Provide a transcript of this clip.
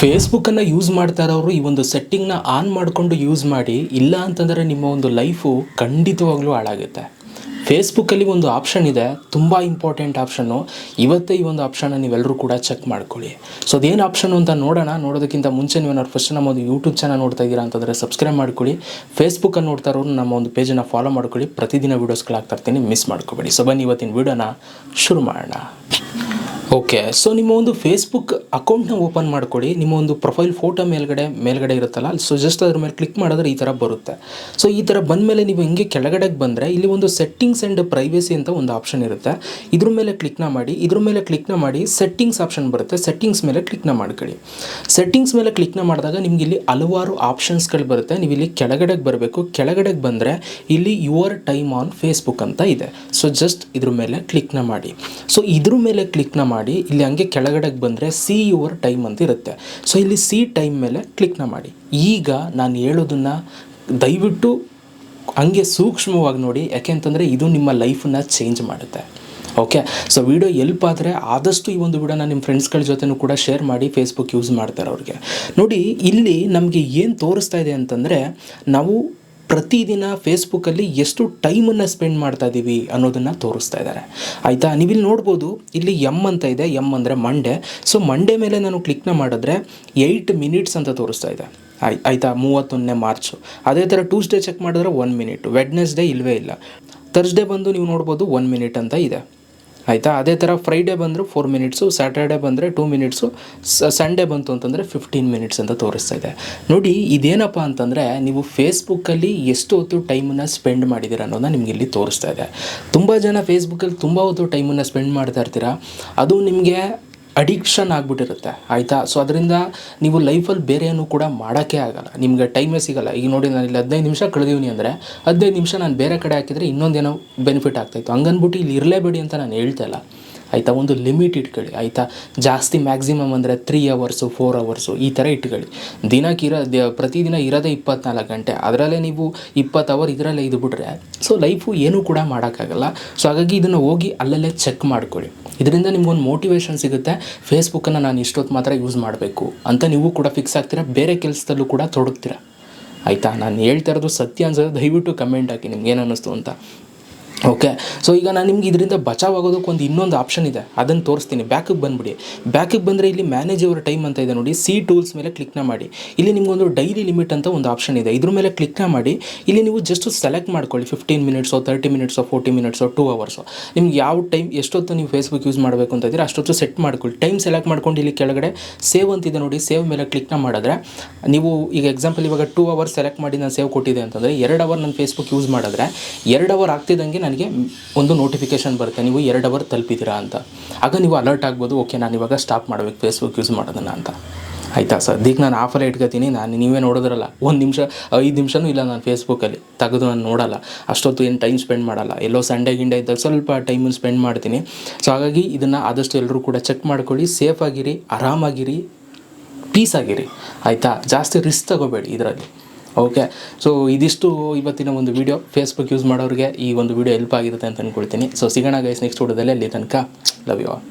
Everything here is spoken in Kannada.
ಫೇಸ್ಬುಕ್ಕನ್ನು ಯೂಸ್ ಮಾಡ್ತಾ ಇರೋರು ಈ ಒಂದು ಸೆಟ್ಟಿಂಗ್ನ ಆನ್ ಮಾಡಿಕೊಂಡು ಯೂಸ್ ಮಾಡಿ, ಇಲ್ಲ ಅಂತಂದರೆ ನಿಮ್ಮ ಒಂದು ಲೈಫು ಖಂಡಿತವಾಗ್ಲೂ ಹಾಳಾಗುತ್ತೆ. ಫೇಸ್ಬುಕ್ಕಲ್ಲಿ ಒಂದು ಆಪ್ಷನ್ ಇದೆ, ತುಂಬ ಇಂಪಾರ್ಟೆಂಟ್ ಆಪ್ಷನ್ನು ಇವತ್ತೇ ಈ ಒಂದು ಆಪ್ಷನ್ನ ನೀವೆಲ್ಲರೂ ಕೂಡ ಚೆಕ್ ಮಾಡ್ಕೊಳ್ಳಿ. ಸೊ ಅದೇನು ಆಪ್ಷನ್ ಅಂತ ನೋಡೋಣ. ನೋಡೋದಕ್ಕಿಂತ ಮುಂಚೆ ನೀವು ಏನಾದ್ರು ಫಸ್ಟ್ ನಮ್ಮ ಒಂದು ಯೂಟ್ಯೂಬ್ ಚಾನಲ್ ನೋಡ್ತಾ ಇದ್ದೀರಾ ಅಂತಂದರೆ ಸಬ್ಸ್ಕ್ರೈಬ್ ಮಾಡ್ಕೊಳ್ಳಿ. ಫೇಸ್ಬುಕ್ಕನ್ನು ನೋಡ್ತಾ ಇರೋರು ನಮ್ಮ ಒಂದು ಪೇಜನ್ನು ಫಾಲೋ ಮಾಡ್ಕೊಳ್ಳಿ. ಪ್ರತಿದಿನ ವೀಡಿಯೋಸ್ಗಳು ಹಾಕ್ತಾ ಇರ್ತೀನಿ ಮಿಸ್ ಮಾಡ್ಕೋಬೇಡಿ. ಸೊ ಬನ್ನಿ ಇವತ್ತಿನ ವೀಡಿಯೋನ ಶುರು ಮಾಡೋಣ. ಓಕೆ ಸೊ ನಿಮ್ಮ ಒಂದು ಫೇಸ್ಬುಕ್ ಅಕೌಂಟ್ನ ಓಪನ್ ಮಾಡ್ಕೊಳ್ಳಿ ನಿಮ್ಮ ಒಂದು ಪ್ರೊಫೈಲ್ ಫೋಟೋ ಮೇಲ್ಗಡೆ ಮೇಲ್ಗಡೆ ಇರುತ್ತಲ್ಲ, ಅಲ್ಲಿ ಸೊ ಜಸ್ಟ್ ಅದ್ರ ಮೇಲೆ ಕ್ಲಿಕ್ ಮಾಡಿದ್ರೆ ಈ ಥರ ಬರುತ್ತೆ. ಸೊ ಈ ಥರ ಬಂದಮೇಲೆ ನೀವು ಹಿಂಗೆ ಕೆಳಗಡೆಗೆ ಬಂದರೆ, ಇಲ್ಲಿ ಒಂದು ಸೆಟ್ಟಿಂಗ್ಸ್ ಆ್ಯಂಡ್ ಪ್ರೈವೇಸಿ ಅಂತ ಒಂದು ಆಪ್ಷನ್ ಇರುತ್ತೆ. ಇದ್ರ ಮೇಲೆ ಕ್ಲಿಕ್ನ ಮಾಡಿ, ಇದ್ರ ಮೇಲೆ ಕ್ಲಿಕ್ನ ಮಾಡಿ ಸೆಟ್ಟಿಂಗ್ಸ್ ಆಪ್ಷನ್ ಬರುತ್ತೆ. ಸೆಟ್ಟಿಂಗ್ಸ್ ಮೇಲೆ ಕ್ಲಿಕ್ನ ಮಾಡ್ಕೊಳ್ಳಿ. ಸೆಟ್ಟಿಂಗ್ಸ್ ಮೇಲೆ ಕ್ಲಿಕ್ನ ಮಾಡಿದಾಗ ನಿಮ್ಗೆ ಇಲ್ಲಿ ಹಲವಾರು ಆಪ್ಷನ್ಸ್ಗಳು ಬರುತ್ತೆ. ನೀವು ಇಲ್ಲಿ ಕೆಳಗಡೆಗೆ ಬರಬೇಕು. ಕೆಳಗಡೆಗೆ ಬಂದರೆ ಇಲ್ಲಿ ಯುವರ್ ಟೈಮ್ ಆನ್ ಫೇಸ್ಬುಕ್ ಅಂತ ಇದೆ. ಸೊ ಜಸ್ಟ್ ಇದ್ರ ಮೇಲೆ ಕ್ಲಿಕ್ನ ಮಾಡಿ. ಸೊ ಇದ್ರ ಮೇಲೆ ಕ್ಲಿಕ್ನ ಮಾಡಿ ಇಲ್ಲಿ ಹಂಗೆ ಕೆಳಗಡೆಗೆ ಬಂದರೆ ಸಿ ಯುವರ್ ಟೈಮ್ ಅಂತ ಇರುತ್ತೆ. ಸೊ ಇಲ್ಲಿ ಸಿ ಟೈಮ್ ಮೇಲೆ ಕ್ಲಿಕ್ನ ಮಾಡಿ. ಈಗ ನಾನು ಹೇಳೋದನ್ನು ದಯವಿಟ್ಟು ಹಂಗೆ ಸೂಕ್ಷ್ಮವಾಗಿ ನೋಡಿ. ಯಾಕೆಂತಂದರೆ ಇದು ನಿಮ್ಮ ಲೈಫನ್ನ ಚೇಂಜ್ ಮಾಡುತ್ತೆ. ಓಕೆ ಸೊ ವಿಡಿಯೋ ಎಲ್ಪ್ ಆದರೆ ಆದಷ್ಟು ಈ ಒಂದು ವಿಡಿಯೋನ ನಿಮ್ಮ ಫ್ರೆಂಡ್ಸ್ಗಳ ಜೊತೆನೂ ಕೂಡ ಶೇರ್ ಮಾಡಿ ಫೇಸ್ಬುಕ್ ಯೂಸ್ ಮಾಡ್ತಾರೆ ಅವ್ರಿಗೆ. ನೋಡಿ, ಇಲ್ಲಿ ನಮಗೆ ಏನು ತೋರಿಸ್ತಾ ಇದೆ ಅಂತಂದರೆ ನಾವು ಪ್ರತಿದಿನ ಫೇಸ್ಬುಕ್ಕಲ್ಲಿ ಎಷ್ಟು ಟೈಮನ್ನು ಸ್ಪೆಂಡ್ ಮಾಡ್ತಾ ಇದ್ದೀವಿ ಅನ್ನೋದನ್ನು ತೋರಿಸ್ತಾ ಇದ್ದಾರೆ. ಆಯಿತಾ? ನೀವಿಲ್ಲಿ ನೋಡ್ಬೋದು, ಇಲ್ಲಿ ಎಂ ಅಂತ ಇದೆ. ಎಂ ಅಂದರೆ ಮಂಡೇ ಸೊ ಮಂಡೇ ಮೇಲೆ ನಾನು ಕ್ಲಿಕ್ನ ಮಾಡಿದ್ರೆ ಏಯ್ಟ್ ಮಿನಿಟ್ಸ್ ಅಂತ ತೋರಿಸ್ತಾ ಇದೆ. ಆಯ್, ಆಯಿತಾ? ಮೂವತ್ತೊಂದನೇ ಮಾರ್ಚು ಅದೇ ಥರ ಟ್ಯೂಸ್ಡೇ ಚೆಕ್ ಮಾಡಿದ್ರೆ ಒನ್ ಮಿನಿಟ್ ವೆಡ್ನೆಸ್ಡೇ ಇಲ್ಲವೇ ಇಲ್ಲ. ಥರ್ಸ್ಡೇ ಬಂದು ನೀವು ನೋಡ್ಬೋದು ಒನ್ ಮಿನಿಟ್ ಅಂತ ಇದೆ. ಆಯಿತಾ? ಅದೇ ಥರ ಫ್ರೈಡೇ ಬಂದರೆ ಫೋರ್ ಮಿನಿಟ್ಸು ಸ್ಯಾಟರ್ಡೇ ಬಂದರೆ ಟೂ ಮಿನಿಟ್ಸು ಸಂಡೇ ಬಂತು ಅಂತಂದರೆ ಫಿಫ್ಟೀನ್ ಮಿನಿಟ್ಸ್ ಅಂತ ತೋರಿಸ್ತಾ ಇದೆ. ನೋಡಿ, ಇದೇನಪ್ಪ ಅಂತಂದರೆ ನೀವು ಫೇಸ್ಬುಕ್ಕಲ್ಲಿ ಎಷ್ಟು ಹೊತ್ತು ಟೈಮನ್ನು ಸ್ಪೆಂಡ್ ಮಾಡಿದ್ದೀರ ಅನ್ನೋದನ್ನ ನಿಮಗೆ ಇಲ್ಲಿ ತೋರಿಸ್ತಾ ಇದೆ. ತುಂಬ ಜನ ಫೇಸ್ಬುಕ್ಕಲ್ಲಿ ತುಂಬ ಹೊತ್ತು ಟೈಮನ್ನು ಸ್ಪೆಂಡ್ ಮಾಡ್ತಾ ಇರ್ತೀರ? ಅದು ನಿಮಗೆ ಅಡಿಕ್ಷನ್ ಆಗಿಬಿಟ್ಟಿರುತ್ತೆ, ಆಯಿತಾ? ಸೊ ಅದರಿಂದ ನೀವು ಲೈಫಲ್ಲಿ ಬೇರೆ ಏನೂ ಕೂಡ ಮಾಡೋಕ್ಕೆ ಆಗಲ್ಲ. ನಿಮಗೆ ಟೈಮೇ ಸಿಗಲ್ಲ. ಈಗ ನೋಡಿ ನಾನು ಇಲ್ಲಿ ಹದಿನೈದು ನಿಮಿಷ ಕಳೆದೀನಿ ಅಂದರೆ, ಹದಿನೈದು ನಿಮಿಷ ನಾನು ಬೇರೆ ಕಡೆ ಹಾಕಿದರೆ ಇನ್ನೊಂದೇನೋ ಬೆನಿಫಿಟ್ ಆಗ್ತಾಯಿತ್ತು ಹಂಗನ್ಬಿಟ್ಟು ಇಲ್ಲಿ ಇರಲೇಬೇಡಿ ಅಂತ ನಾನು ಹೇಳ್ತಾ ಇಲ್ಲ. ಆಯಿತಾ? ಒಂದು ಲಿಮಿಟ್ ಇಟ್ಕೊಳ್ಳಿ, ಆಯಿತಾ? ಜಾಸ್ತಿ ಮ್ಯಾಕ್ಸಿಮಮ್ ಅಂದರೆ ತ್ರೀ ಅವರ್ಸು ಫೋರ್ ಅವರ್ಸು ಈ ಥರ ಇಟ್ಕೊಳ್ಳಿ. ದಿನಕ್ಕೆ ಇರೋ ಪ್ರತಿದಿನ ಇರೋದೇ ಇಪ್ಪತ್ನಾಲ್ಕು ಗಂಟೆ. ಅದರಲ್ಲೇ ನೀವು ಇಪ್ಪತ್ತು ಅವರ್ ಇದರಲ್ಲೇ ಇದ್ಬಿಟ್ರೆ ಸೊ ಲೈಫು ಏನೂ ಕೂಡ ಮಾಡೋಕ್ಕಾಗಲ್ಲ. ಸೊ ಹಾಗಾಗಿ ಇದನ್ನು ಹೋಗಿ ಅಲ್ಲಲ್ಲೇ ಚೆಕ್ ಮಾಡ್ಕೊಳ್ಳಿ. ಇದರಿಂದ ನಿಮ್ಗೊಂದು ಮೋಟಿವೇಶನ್ ಸಿಗುತ್ತೆ. ಫೇಸ್ಬುಕ್ಕನ್ನು ನಾನು ಇಷ್ಟೊತ್ತು ಮಾತ್ರ ಯೂಸ್ ಮಾಡಬೇಕು. ಅಂತ ನೀವು ಕೂಡ ಫಿಕ್ಸ್ ಆಗ್ತೀರಾ? ಬೇರೆ ಕೆಲಸದಲ್ಲೂ ಕೂಡ ತೊಡಗ್ತೀರಾ? ಆಯಿತಾ? ನಾನು ಹೇಳ್ತಾ ಇರೋದು ಸತ್ಯ ಅನ್ಸೋದು ದಯವಿಟ್ಟು ಕಮೆಂಟ್ ಹಾಕಿ. ನಿಮ್ಗೆ ಏನು ಅನ್ನಿಸ್ತು ಅಂತ. ಓಕೆ ಸೊ ಈಗ ನಾನು ನಿಮ್ಗೆ ಇದರಿಂದ ಬಚಾವ್ ಆಗೋದಕ್ಕೆ ಒಂದು ಇನ್ನೊಂದು ಆಪ್ಷನ್ ಇದೆ. ಅದನ್ನು ತೋರಿಸ್ತೀನಿ. ಬ್ಯಾಕಿಗೆ ಬಂದ್ಬಿಡಿ. ಬ್ಯಾಕಿಗೆ ಬಂದರೆ ಇಲ್ಲಿ ಮ್ಯಾನೇಜ್ ಯುವರ್ ಟೈಮ್ ಅಂತ ಇದೆ ನೋಡಿ. ಸಿ ಟೂಲ್ಸ್ ಮೇಲೆ ಕ್ಲಿಕ್ನ ಮಾಡಿ. ಇಲ್ಲಿ ನಿಮ್ಗೊಂದು ಡೈಲಿ ಲಿಮಿಟ್ ಅಂತ ಒಂದು ಆಪ್ಷನ್ ಇದೆ. ಇದ್ರ ಮೇಲೆ ಕ್ಲಿಕ್ನ ಮಾಡಿ. ಇಲ್ಲಿ ನೀವು ಜಸ್ಟ್ ಸೆಲೆಕ್ಟ್ ಮಾಡ್ಕೊಳ್ಳಿ. ಫಿಫ್ಟೀನ್ ಮಿನಿಟ್ಸೋ ತರ್ಟಿ ಮಿನಿಟ್ಸೋ ಫೋರ್ಟಿ ಮಿನಿಟ್ಸೋ ಟೂ ಅವರ್ಸೋ ನಿಮ್ಗೆ ಯಾವ ಟೈಮ್ ಎಷ್ಟೊತ್ತು ನೀವು ಫೇಸ್ಬುಕ್ ಯೂಸ್ ಮಾಡಬೇಕು ಅಂತ ಇದ್ದೀರಾ, ಅಷ್ಟೊತ್ತು ಸೆಟ್ ಮಾಡ್ಕೊಳ್ಳಿ. ಟೈಮ್ ಸೆಲೆಕ್ಟ್ ಮಾಡ್ಕೊಂಡು ಇಲ್ಲಿ ಕೆಳಗಡೆ ಸೇವ್ ಅಂತಿದೆ ನೋಡಿ. ಸೇವ್ ಮೇಲೆ ಕ್ಲಿಕ್ನ ಮಾಡಿದ್ರೆ ನೀವು ಈಗ ಎಕ್ಸಾಂಪಲ್ ಇವಾಗ ಟೂ ಅವರ್ಸ್ ಸೆಲೆಕ್ಟ್ ಮಾಡಿ ನಾನು ಸೇವ್ ಕೊಟ್ಟಿದೆ ಅಂತಂದರೆ ಎರಡು ಅವರ್ ನಾನು ಫೇಸ್ಬುಕ್ ಯೂಸ್ ಮಾಡಿದ್ರೆ ಎರಡು ಅವರ್ ಆಗ್ತಿದ್ದಂಗೆ ನನಗೆ ಒಂದು ನೋಟಿಫಿಕೇಶನ್ ಬರುತ್ತೆ. ನೀವು ಎರಡು ಅವರ್ ತಲುಪಿದ್ದೀರಾ ಅಂತ. ಆಗ ನೀವು ಅಲರ್ಟ್ ಆಗ್ಬೋದು ಓಕೆ ನಾನು ಇವಾಗ ಸ್ಟಾಪ್ ಮಾಡಬೇಕು ಫೇಸ್ಬುಕ್ ಯೂಸ್ ಮಾಡೋದನ್ನು ಅಂತ. ಆಯಿತಾ ಸರ್ ಈಗ ನಾನು ಆಫರ್ ಇಟ್ಕೋತೀನಿ, ನಾನು ನೀವೇ ನೋಡಿದ್ರಲ್ಲ. ಒಂದು ನಿಮಿಷ, ಐದು ನಿಮಿಷನೂ ಇಲ್ಲ ನಾನು ಫೇಸ್ಬುಕ್ಕಲ್ಲಿ ತೆಗೆದು ನಾನು ನೋಡಲ್ಲ. ಅಷ್ಟೊತ್ತು ಏನು ಟೈಮ್ ಸ್ಪೆಂಡ್ ಮಾಡಲ್ಲ. ಎಲ್ಲೋ ಸಂಡೇ ಗಿಂಡೆ ಇದ್ದಾಗ ಸ್ವಲ್ಪ ಟೈಮನ್ನು ಸ್ಪೆಂಡ್ ಮಾಡ್ತೀನಿ. ಸೊ ಹಾಗಾಗಿ ಇದನ್ನು ಆದಷ್ಟು ಎಲ್ಲರೂ ಕೂಡ ಚೆಕ್ ಮಾಡ್ಕೊಳ್ಳಿ. ಸೇಫ್ ಆಗಿರಿ, ಆರಾಮಾಗಿರಿ ಪೀಸ್ ಆಗಿರಿ. ಆಯಿತಾ? ಜಾಸ್ತಿ ರಿಸ್ಕ್ ತಗೋಬೇಡಿ ಇದರಲ್ಲಿ. ಓಕೆ ಸೊ ಇದಿಷ್ಟು ಇವತ್ತಿನ ಒಂದು ವಿಡಿಯೋ ಫೇಸ್ಬುಕ್ ಯೂಸ್ ಮಾಡೋರಿಗೆ ಈ ಒಂದು ವಿಡಿಯೋ ಹೆಲ್ಪ್ ಆಗಿರುತ್ತೆ ಅಂತ ಅಂದ್ಕೊಳ್ತೀನಿ ಸೊ ಸಿಗೋಣ ಗೈಸ್ ನೆಕ್ಸ್ಟ್ ವಿಡಿಯೋದಲ್ಲಿ ಅಲ್ಲಿ ತನಕ ಲವ್ ಯು